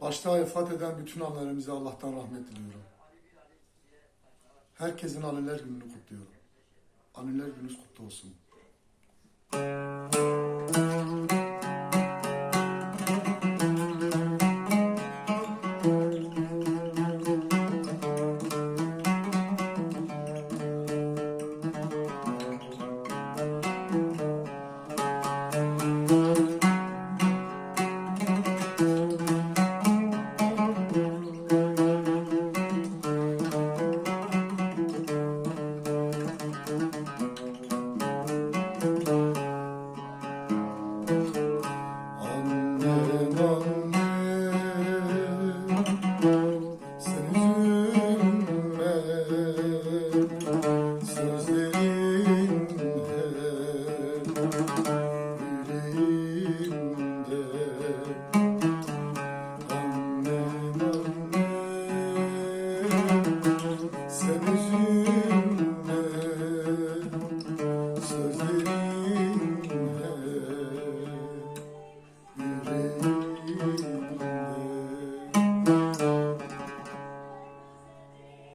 Başta vefat eden bütün annelerimize Allah'tan rahmet diliyorum. Herkesin anneler gününü kutluyorum. Anneler gününüz kutlu olsun. Sen üzül.